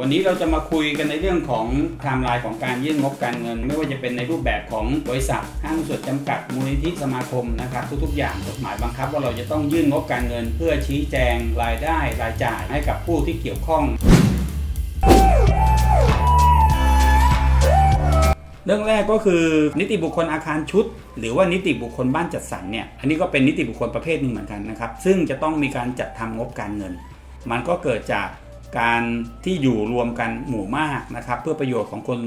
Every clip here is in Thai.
วันนี้เราจะมาคุยกันในเรื่องของไทม์ไลน์ของการยื่นงบการเงิน ไม่ว่าจะเป็นในรูปแบบของบริษัทห้างส่วนจำกัดมูลนิธิสมาคมนะครับ ทุกๆอย่างกฎหมายบังคับว่าเราจะต้องยื่นงบการเงิน เพื่อชี้แจงรายได้รายจ่ายให้กับผู้ที่เกี่ยวข้อง เรื่องแรกก็คือนิติบุคคลอาคารชุด หรือว่านิติบุคคลบ้านจัดสรรเนี่ยอันนี้ก็เป็นนิติบุคคลประเภทหนึ่งเหมือนกันนะครับซึ่งจะต้องมีการจัดทำงบการเงิน มันก็เกิดจาก การที่อยู่รวมกันหมู่มากนะครับ เพื่อประโยชน์ของคน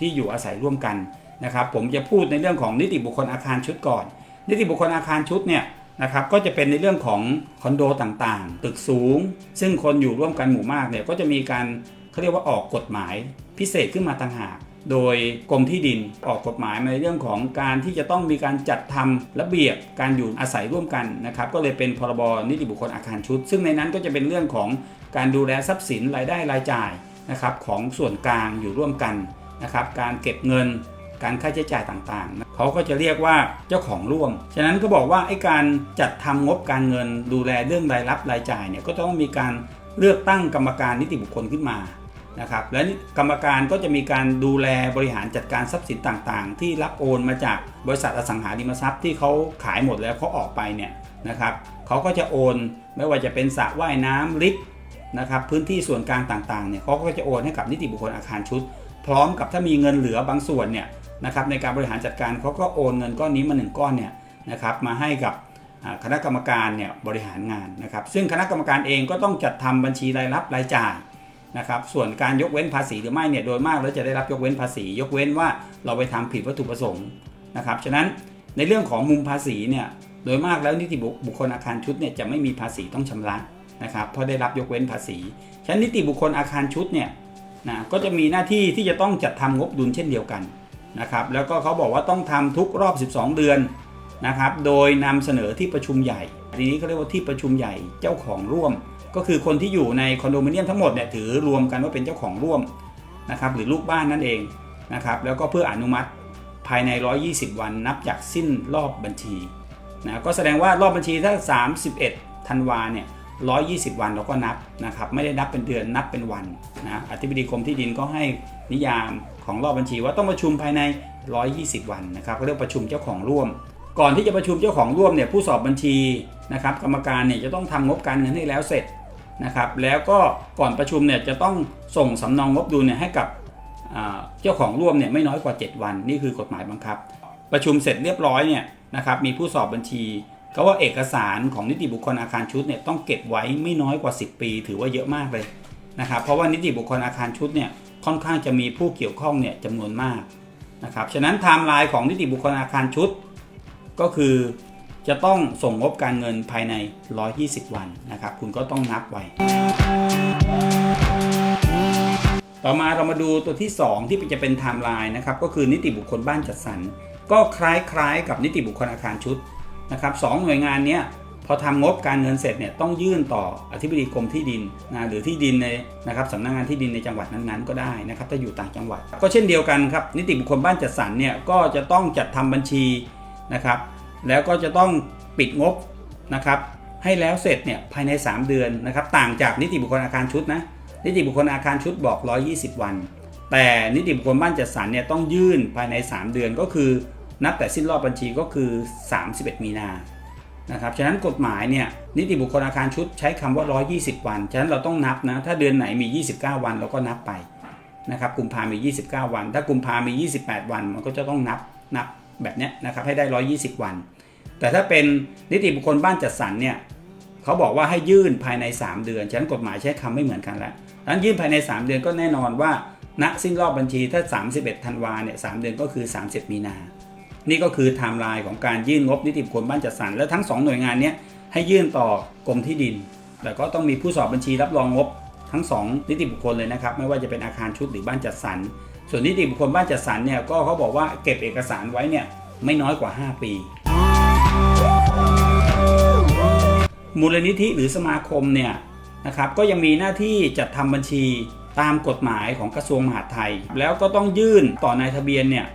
ที่อยู่อาศัยร่วมกันนะครับ ผมจะพูดในเรื่องของนิติบุคคลอาคารชุดก่อน นิติบุคคลอาคารชุดเนี่ยนะครับก็จะเป็นในเรื่องของคอนโดต่างๆ ตึกสูง ซึ่งคนอยู่ร่วมกันหมู่มากเนี่ยก็จะมีการเขาเรียกว่าออกกฎหมายพิเศษขึ้นมาต่างหาก โดยกรมที่ดินออกกฎหมายมาในเรื่องของการที่จะต้องมีการจัดทำระเบียบการอยู่อาศัยร่วมกันนะครับก็เลยเป็นพรบนิติบุคคลอาคารชุด ซึ่งในนั้นก็จะเป็นเรื่องของการดูแลทรัพย์สินรายได้รายจ่ายนะครับของส่วนกลางอยู่ร่วมกันนะครับการเก็บเงินการค่าใช้จ่ายต่างๆ เขาก็จะเรียกว่าเจ้าของร่วม ฉะนั้นก็บอกว่าไอ้การจัดทำงบการเงินดูแลเรื่องรายรับรายจ่ายเนี่ยก็ต้องมีการเลือกตั้งกรรมการนิติบุคคลขึ้นมา นะครับและกรรมการก็จะมีการดูแลบริหารจัดการทรัพย์สินต่างๆ ที่รับโอนมาจากบริษัทอสังหาริมทรัพย์ที่เขาขายหมดแล้วเขาออกไปเนี่ยนะครับเขาก็จะโอนไม่ว่าจะเป็นสระว่ายน้ำลิฟต์นะครับพื้นที่ส่วนกลางต่างๆเนี่ยเขาก็จะโอนให้กับนิติบุคคลอาคารชุด พร้อมกับถ้ามีเงินเหลือบางส่วนเนี่ยนะครับในการบริหารจัดการเขาก็โอนเงินก้อนนี้มาหนึ่งก้อนเนี่ยนะครับมาให้กับคณะกรรมการเนี่ยบริหารงานนะครับซึ่งคณะกรรมการเองก็ต้องจัดทำบัญชีรายรับรายจ่าย นะครับส่วนการยกเว้นภาษีหรือไม่เนี่ยโดยมากแล้วจะได้รับยกเว้นภาษี ยกเว้นว่าเราไปทำผิดวัตถุประสงค์นะครับฉะนั้นในเรื่องของมุมภาษีเนี่ยโดยมากแล้วนิติบุคคลอาคารชุดเนี่ยจะไม่มีภาษีต้องชำระนะครับเพราะได้รับยกเว้นภาษี ฉะนั้นนิติบุคคลอาคารชุดเนี่ยนะก็จะมีหน้าที่ที่จะต้องจัดทำงบดุลเช่นเดียวกันนะครับแล้วก็เขาบอกว่าต้องทำทุกรอบ 12 เดือนนะครับโดยนำเสนอที่ประชุมใหญ่ ทีนี้เขาเรียกว่าที่ประชุมใหญ่เจ้าของร่วม ก็คือคนที่อยู่ในคอนโดมิเนียมทั้งหมดเนี่ยถือรวมกันว่าเป็นเจ้าของร่วมนะครับหรือลูกบ้านนั่นเองนะครับแล้วก็เพื่ออนุมัติภายใน 120 วันนับจากสิ้นรอบบัญชีนะก็แสดงว่ารอบบัญชีถ้า 31ธันวาเนี่ย120 วันเราก็นับนะครับไม่ได้นับเป็นเดือนนับเป็นวันนะอธิบดีกรมที่ดินก็ให้นิยามของรอบบัญชีว่าต้องประชุมภายใน 120 วันนะครับก็เรียกประชุมเจ้าของร่วม ก่อนที่จะประชุมเจ้าของร่วมเนี่ยผู้สอบบัญชีนะครับกรรมการเนี่ยจะต้องทำงบการเงินให้แล้วเสร็จ นะครับแล้วก็ก่อนประชุมเนี่ยจะต้องส่งสำเนองงบดุลเนี่ยให้กับเจ้าของร่วมเนี่ยไม่น้อยกว่า 7 วัน นี่คือกฎหมายบังคับ ประชุมเสร็จเรียบร้อยเนี่ยนะครับมีผู้สอบบัญชีก็ว่าเอกสารของนิติบุคคลอาคารชุดเนี่ยต้องเก็บไว้ไม่น้อยกว่า 10 ปี ถือว่าเยอะมากเลยนะครับเพราะว่านิติบุคคลอาคารชุดเนี่ยค่อนข้างจะมีผู้เกี่ยวข้องเนี่ยจำนวนมากนะครับฉะนั้นไทม์ไลน์ของนิติบุคคลอาคารชุด ก็คือ จะต้องส่งงบการเงินภายใน 120 วันนะครับ คุณก็ต้องนับไว้ ต่อมาเรามาดูตัวที่ 2 ที่จะเป็นไทม์ไลน์นะครับ ก็คือนิติบุคคลบ้านจัดสรร ก็คล้ายๆ กับนิติบุคคลอาคารชุดนะครับสองหน่วยงานเนี้ยพอทำงบการเงินเสร็จเนี่ยต้องยื่นต่ออธิบดีกรมที่ดินนะหรือที่ดินในนะครับสำนักงานที่ดินในจังหวัดนั้นๆ ก็ได้นะครับถ้าอยู่ต่างจังหวัด ก็เช่นเดียวกันครับนิติบุคคลบ้านจัดสรรเนี่ยก็จะต้องจัดทำบัญชีนะครับ แล้วก็จะต้องปิดงบนะครับให้แล้วเสร็จเนี่ยภายใน 3 เดือนนะครับต่างจากนิติบุคคลอาคารชุดนะนิติบุคคลอาคารชุดบอก 120 วัน แต่นิติบุคคลบ้านจัดสรรเนี่ยต้องยื่นภายใน 3 เดือนก็คือ นับแต่สิ้นรอบบัญชีก็คือ 31 มีนานะครับฉะนั้นกฎหมายเนี่ยนิติบุคคลอาคารชุดใช้คำว่า 120 วัน ฉะนั้นเราต้องนับนะถ้าเดือนไหนมี 29 วันเราก็นับไปนะครับกุมภามี 29 วัน ถ้ากุมภามี 28 วันมันก็จะต้องนับนับแบบเนี้ยนะครับให้ได้ 120 วัน แต่ถ้าเป็นนิติบุคคลบ้านจัดสรรเนี่ยเขาบอกว่าให้ยื่นภายใน 3 เดือน ฉะนั้นกฎหมายใช้คำไม่เหมือนกันแล้วดังนั้นยื่นภายใน 3 เดือนก็แน่นอนว่าณสิ้นรอบบัญชีถ้า 31ธันวาเนี่ย3เดือนก็คือ 30 มีนา นี่ก็คือไทม์ไลน์ของการยื่นงบนิติบุคคลบ้านจัดสรรและทั้ง 2 หน่วยงานเนี้ยให้ยื่นต่อกรมที่ดิน แต่ก็ต้องมีผู้สอบบัญชีรับรองงบทั้ง 2 นิติบุคคลเลยนะครับ ไม่ว่าจะเป็นอาคารชุดหรือบ้านจัดสรร ส่วนนิติบุคคลบ้านจัดสรรเนี่ยก็เขาบอกว่าเก็บเอกสารไว้เนี่ยไม่น้อยกว่า 5 ปี มูลนิธิหรือสมาคมเนี่ยนะครับก็ยังมีหน้าที่จัดทำบัญชีตามกฎหมายของกระทรวงมหาดไทย แล้วก็ต้องยื่นต่อนายทะเบียนเนี่ย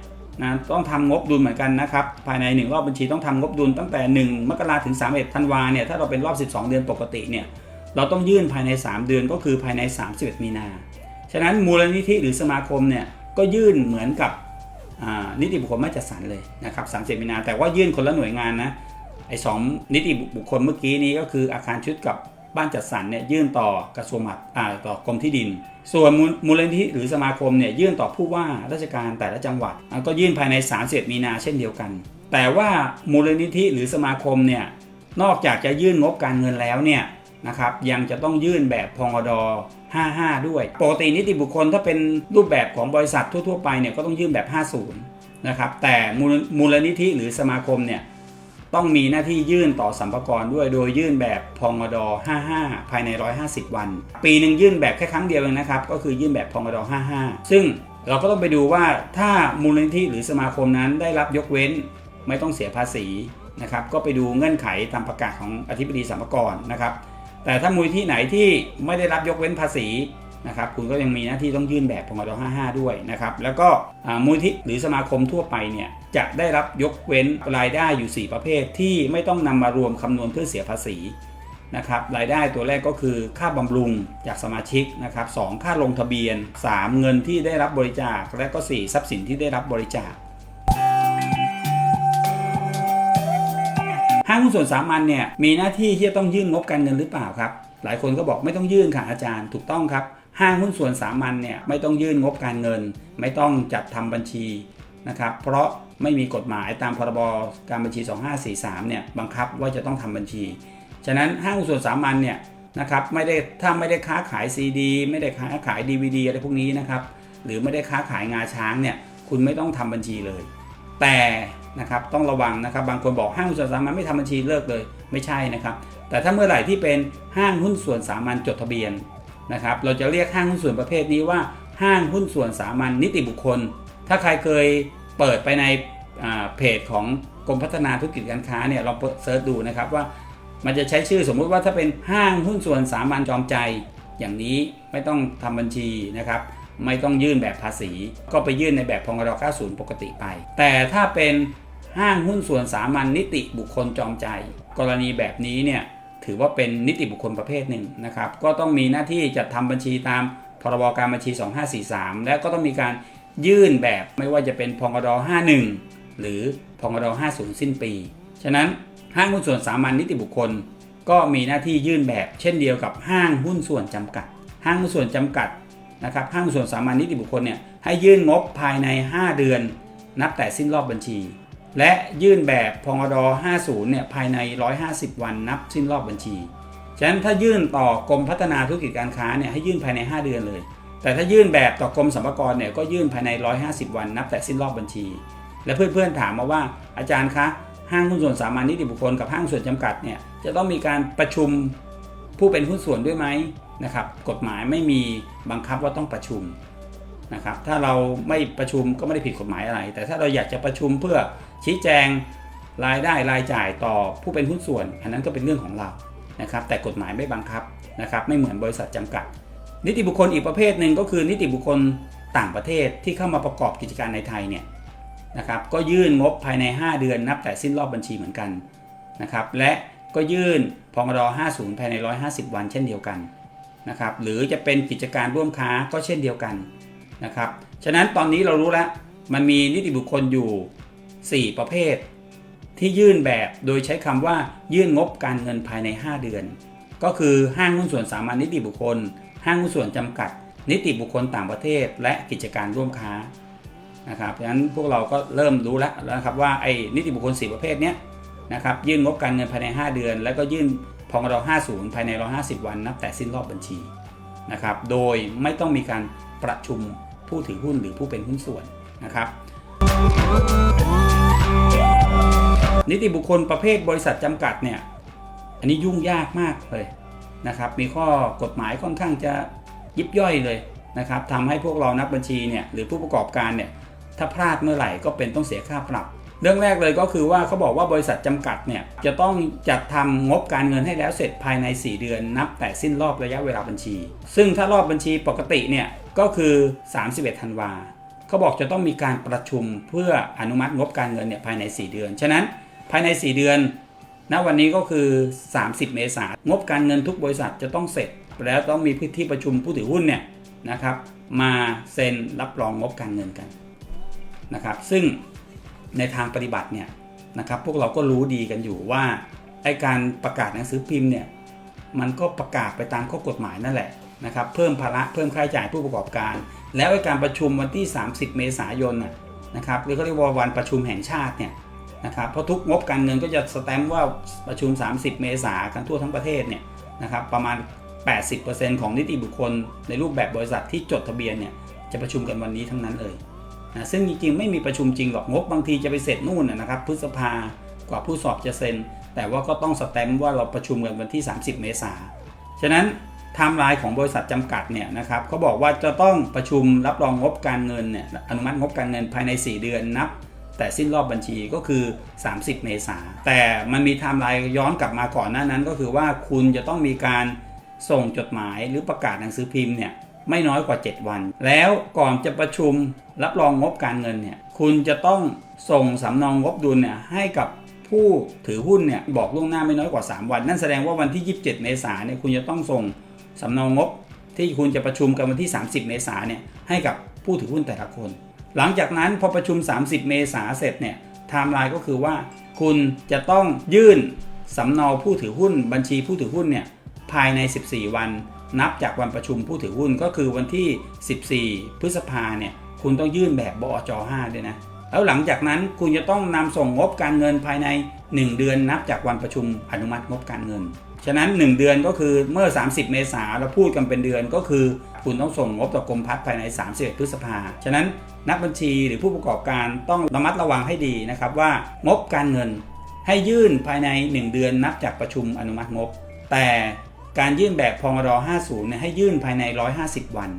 นะต้องทำงบดุลเหมือนกันนะครับ ภายใน 1 รอบบัญชีต้องทำงบดุลตั้งแต่ 1 มกราถึง 31ธันวาเนี่ยถ้าเราเป็นรอบ 12 เดือนปกติเนี่ยเราต้องยื่นภายใน 3 เดือนก็คือภายใน 31 มีนา ฉะนั้นมูลนิธิหรือสมาคมเนี่ยก็ยื่นเหมือนกับนิติบุคคลไม่จัดสรรเลยนะครับ 30 มีนา แต่ว่ายื่นคนละหน่วยงานนะ ไอ้สองนิติบุคคลเมื่อกี้นี้ก็คืออาคารชุดกับบ้านจัดสรรเนี่ยยื่นต่อกระทรวงมหาดอ่าต่อกรมที่ดิน ส่วนมูลนิธิหรือสมาคมเนี่ยยื่นต่อผู้ว่าราชการแต่ละจังหวัด ก็ยื่นภายใน31มีนาเช่นเดียวกัน แต่ว่ามูลนิธิหรือสมาคมเนี่ยนอกจากจะยื่นงบการเงินแล้วเนี่ยนะครับยังจะต้องยื่นแบบพงด55 ด้วยปกตินิติบุคคลถ้าเป็นรูปแบบของบริษัททั่ว ๆ ไปเนี่ยก็ต้องยื่นแบบ 50นะครับแต่มูลนิธิหรือสมาคมเนี่ย ต้องมีหน้าที่ยื่นต่อสัมภากรด้วยโดยยื่นแบบพงด55 ภายใน 150 วัน ปีหนึ่งยื่นแบบแค่ครั้งเดียวเองนะครับก็คือยื่นแบบพงด55 ซึ่งเราก็ต้องไปดูว่าถ้ามูลนิธิหรือสมาคมนั้นได้รับยกเว้นไม่ต้องเสียภาษีนะครับก็ไปดูเงื่อนไขตามประกาศของอธิบดีสัมภากรนะครับแต่ถ้ามูลที่ไหนที่ไม่ได้รับยกเว้นภาษี นะครับคุณก็ยังมีหน้าที่ต้องยื่นแบบพงด55 ด้วยนะครับแล้วก็มูลที่หรือสมาคมทั่วไปเนี่ยจะได้รับยกเว้นรายได้อยู่ 4 ประเภทที่ไม่ต้องนำมารวมคำนวณเพื่อเสียภาษีนะครับรายได้ตัวแรกก็คือค่าบำรุงจากสมาชิกนะครับสองค่าลงทะเบียน 3 เงินที่ได้รับบริจาค และก็ 4 ทรัพย์สินที่ได้รับบริจาคห้างหุ้นส่วนสามัญเนี่ยมีหน้าที่ที่จะต้องยื่นงบการเงินหรือเปล่าครับ หลายคนก็บอกไม่ต้องยื่นค่ะอาจารย์ถูกต้องครับ ห้างหุ้นส่วนสามัญเนี่ยไม่ต้องยื่นงบการเงิน ไม่ต้องจัดทำบัญชีนะครับ เพราะไม่มีกฎหมายตามพรบการบัญชี 2543 เนี่ยบังคับว่าจะต้องทำบัญชี ฉะนั้นห้างหุ้นส่วนสามัญเนี่ยนะครับไม่ได้ถ้าไม่ได้ค้าขาย CD ไม่ได้ค้าขาย DVD อะไรพวกนี้นะครับหรือไม่ได้ค้าขายงาช้างเนี่ยคุณไม่ต้องทำบัญชีเลย แต่นะครับต้องระวังนะครับบางคนบอกห้างหุ้นส่วนสามัญไม่ทำบัญชีเลิกเลยไม่ใช่นะครับแต่ถ้าเมื่อไหร่ที่เป็นห้างหุ้นส่วนสามัญจดทะเบียน นะครับเราจะเรียกห้างหุ้นส่วนประเภทนี้ว่าห้างหุ้นส่วนสามัญนิติบุคคล ถ้าใครเคยเปิดไปในเพจของกรมพัฒนาธุรกิจการค้าเนี่ยเราเซิร์ชดูนะครับว่ามันจะใช้ชื่อสมมุติว่าถ้าเป็นห้างหุ้นส่วนสามัญจอมใจ อย่างนี้ไม่ต้องทำบัญชีนะครับไม่ต้องยื่นแบบภาษี ก็ไปยื่นในแบบพงร90 ปกติไป แต่ถ้าเป็นห้างหุ้นส่วนสามัญนิติบุคคลจอมใจ กรณีแบบนี้เนี่ย ถือว่าเป็นนิติบุคคลประเภทหนึ่งนะครับ ก็ต้องมีหน้าที่จัดทำบัญชีตามพรบการบัญชี 2543 และก็ต้องมีการยื่นแบบไม่ว่าจะเป็นพงร51 หรือพงร50 สิ้นปี ฉะนั้นห้างหุ้นส่วนสามัญนิติบุคคล ก็มีหน้าที่ยื่นแบบ เช่นเดียวกับห้างหุ้นส่วนจำกัด ห้างหุ้นส่วนจำกัดนะครับห้างหุ้นส่วนสามัญนิติบุคคลเนี่ยให้ยื่นงบภายใน 5 เดือน นับแต่สิ้นรอบบัญชี และยื่นแบบพงด50 เนี่ย ภายใน 150 วันนับสิ้นรอบบัญชี ฉะนั้นถ้ายื่นต่อกรมพัฒนาธุรกิจการค้าเนี่ยให้ยื่นภายใน 5 เดือนเลย แต่ถ้ายื่นแบบต่อกรมสรรพากรเนี่ยก็ยื่นภายใน 150 วันนับแต่สิ้นรอบบัญชี และเพื่อนๆถามมาว่าอาจารย์คะห้างหุ้นส่วนสามัญนิติบุคคลกับห้างส่วนจำกัดเนี่ยจะต้องมีการประชุมผู้เป็นหุ้นส่วนด้วยไหมนะครับกฎหมายไม่มีบังคับว่าต้องประชุมนะครับถ้าเราไม่ประชุมก็ไม่ได้ผิดกฎหมายอะไร แต่ถ้าเราอยากจะประชุมเพื่อ ชี้แจงรายได้รายจ่ายต่อผู้เป็นหุ้นส่วน อันนั้นก็เป็นเรื่องของเรานะครับ แต่กฎหมายไม่บังคับนะครับ ไม่เหมือนบริษัทจำกัด นิติบุคคลอีกประเภทหนึ่งก็คือนิติบุคคลต่างประเทศที่เข้ามาประกอบกิจการในไทยเนี่ยนะครับก็ยื่นงบภายใน 5 เดือนนับแต่สิ้นรอบบัญชีเหมือนกันนะครับ และก็ยื่นพงร50 ภายใน 150 วันเช่นเดียวกันนะครับ หรือจะเป็นกิจการร่วมค้าก็เช่นเดียวกันนะครับ ฉะนั้นตอนนี้เรารู้แล้วมันมีนิติบุคคลอยู่ 4 ประเภท ที่ยื่นแบบโดยใช้คำว่ายื่นงบการเงินภายใน 5 เดือน ก็คือห้างหุ้นส่วนสามัญนิติบุคคล ห้างหุ้นส่วนจำกัด นิติบุคคลต่างประเทศ และกิจการร่วมค้านะครับดังนั้นพวกเราก็เริ่มรู้แล้วนะครับว่าไอ้นิติบุคคล 4 ประเภทเนี้ยนะครับยื่นงบการเงินภายใน 5 เดือน แล้วก็ยื่นพงร50 ภายใน 150 วันนับแต่สิ้นรอบบัญชีนะครับโดยไม่ต้องมีการประชุมผู้ถือหุ้นหรือผู้เป็นหุ้นส่วนนะครับ นิติบุคคลประเภทบริษัทจำกัดเนี่ยอันนี้ยุ่งยากมากเลยนะครับมีข้อกฎหมายค่อนข้างจะยิบย่อยเลยนะครับทำให้พวกเรานักบัญชีเนี่ยหรือผู้ประกอบการเนี่ยถ้าพลาดเมื่อไหร่ก็เป็นต้องเสียค่าปรับ เรื่องแรกเลยก็คือว่าเขาบอกว่าบริษัทจำกัดเนี่ยจะต้องจัดทำงบการเงินให้แล้วเสร็จภายใน 4 เดือนนับ แต่สิ้นรอบระยะเวลาบัญชี ซึ่งถ้ารอบบัญชีปกติเนี่ยก็คือ 31ธันวาเขาบอกจะต้องมีการประชุมเพื่ออนุมัติงบการเงินเนี่ยภายใน 4 เดือน ฉะนั้น ภายใน 4 เดือนณวันนี้ก็คือ 30 เมษายนงบการเงินทุกบริษัทจะต้องเสร็จ แล้วต้องมีพื้นที่ประชุมผู้ถือหุ้นเนี่ยนะครับ มาเซ็นรับรองงบการเงินกันนะครับ ซึ่งในทางปฏิบัติเนี่ยนะครับพวกเราก็รู้ดีกันอยู่ว่าไอการประกาศหนังสือพิมพ์เนี่ยมันก็ประกาศไปตามข้อกฎหมายนั่นแหละนะครับเพิ่มภาระเพิ่มค่าใช้จ่ายผู้ประกอบการ แล้วไอการประชุมวันที่ 30 เมษายนน่ะนะครับหรือเขาเรียกว่าวันประชุมแห่งชาติเนี่ย นะครับเพราะทุกงบการเงินก็จะสแตมป์ว่าประชุม 30 เมษากันทั่วทั้งประเทศเนี่ยนะครับประมาณ 80%ของนิติบุคคลในรูปแบบบริษัทที่จดทะเบียนเนี่ยจะประชุมกันวันนี้ทั้งนั้นเลยนะซึ่งจริงๆไม่มีประชุมจริงหรอกงบบางทีจะไปเสร็จนู่นนะครับพฤษภากว่าผู้สอบจะเซ็น แต่ว่าก็ต้องสแตมป์ว่าเราประชุมกันวันที่ 30 เมษาฉะนั้นไทม์ไลน์ของบริษัทจำกัดเนี่ยนะครับเขาบอกว่าจะต้องประชุมรับรองงบการเงินเนี่ยอนุมัติงบการเงินภายใน 4 เดือนนับ แต่สิ้นรอบบัญชีก็คือ 30 เมษาแต่มันมีไทม์ไลน์ย้อนกลับมาก่อนหน้านั้น ก็คือว่าคุณจะต้องมีการส่งจดหมายหรือประกาศหนังสือพิมพ์เนี่ยไม่น้อยกว่า 7 วัน แล้วก่อนจะประชุมรับรองงบการเงินเนี่ยคุณจะต้องส่งสำเนองงบดุลเนี่ยให้กับผู้ถือหุ้นเนี่ยบอกล่วงหน้าไม่น้อยกว่า 3 วัน นั่นแสดงว่าวันที่ 27 เมษาเนี่ยคุณจะต้องส่งสำเนองงบที่คุณจะประชุมกันวันที่ 30 เมษาเนี่ยให้กับผู้ถือหุ้นแต่ละคน หลังจากนั้นพอประชุม 30 เมษาเสร็จเนี่ยไทม์ไลน์ก็คือว่า คุณจะต้องยื่นสำเนาผู้ถือหุ้น บัญชีผู้ถือหุ้นเนี่ยภายใน 14 วัน นับจากวันประชุมผู้ถือหุ้นก็คือวันที่ 14 พฤษภาเนี่ยคุณต้องยื่นแบบบอจ5ด้วยนะแล้วหลังจากนั้นคุณจะต้องนำส่งงบการเงินภายใน 1 เดือนนับจากวันประชุมอนุมัติงบการเงิน ฉะนั้น 1 เดือนก็คือเมื่อ 30 เมษาเราพูดกันเป็นเดือนก็คือ คุณต้องส่งงบต่อกรมพัฒน์ภายใน 31 พฤษภา ฉะนั้นนักบัญชีหรือผู้ประกอบการต้องระมัดระวังให้ดีนะครับว่างบการเงินให้ยื่นภายใน 1 เดือนนับจากประชุมอนุมัติงบ แต่การยื่นแบบพงร50เนี่ยให้ยื่นภายใน 150 วัน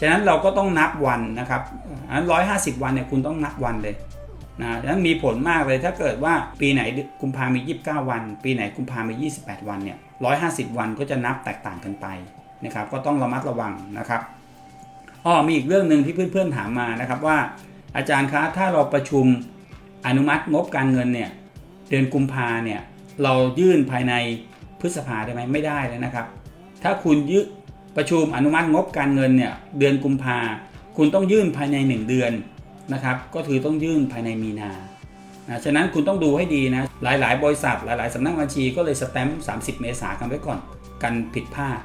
ฉะนั้นเราก็ต้องนับวันนะครับอัน150 วันเนี่ยคุณต้องนับวันเลย นะนั้นมีผลมากเลยถ้าเกิดว่าปีไหนกุมภามี 29 วัน ปีไหนกุมภามี 28 วันเนี่ย150 วันก็จะนับแตกต่างกันไปนะครับก็ต้องระมัดระวังนะครับอ้อมีอีกเรื่องหนึ่งที่เพื่อนๆถามมานะครับว่า อาจารย์คะถ้าเราประชุมอนุมัติงบการเงินเนี่ยเดือนกุมภาเนี่ยเรายื่นภายในพฤษภาได้ไหมไม่ได้เลยนะครับ ถ้าคุณยืประชุมอนุมัติงบการเงินเนี่ยเดือนกุมภาคุณต้องยื่นภายใน 1 เดือน นะครับ ก็คือต้องยื่นภายในมีนานะฉะนั้นคุณต้องดูให้ดีนะ หลาย ๆ บริษัทหลาย ๆ สำนักบัญชีก็เลยสแตมป์30 เมษากันไว้ก่อน กันผิดพลาด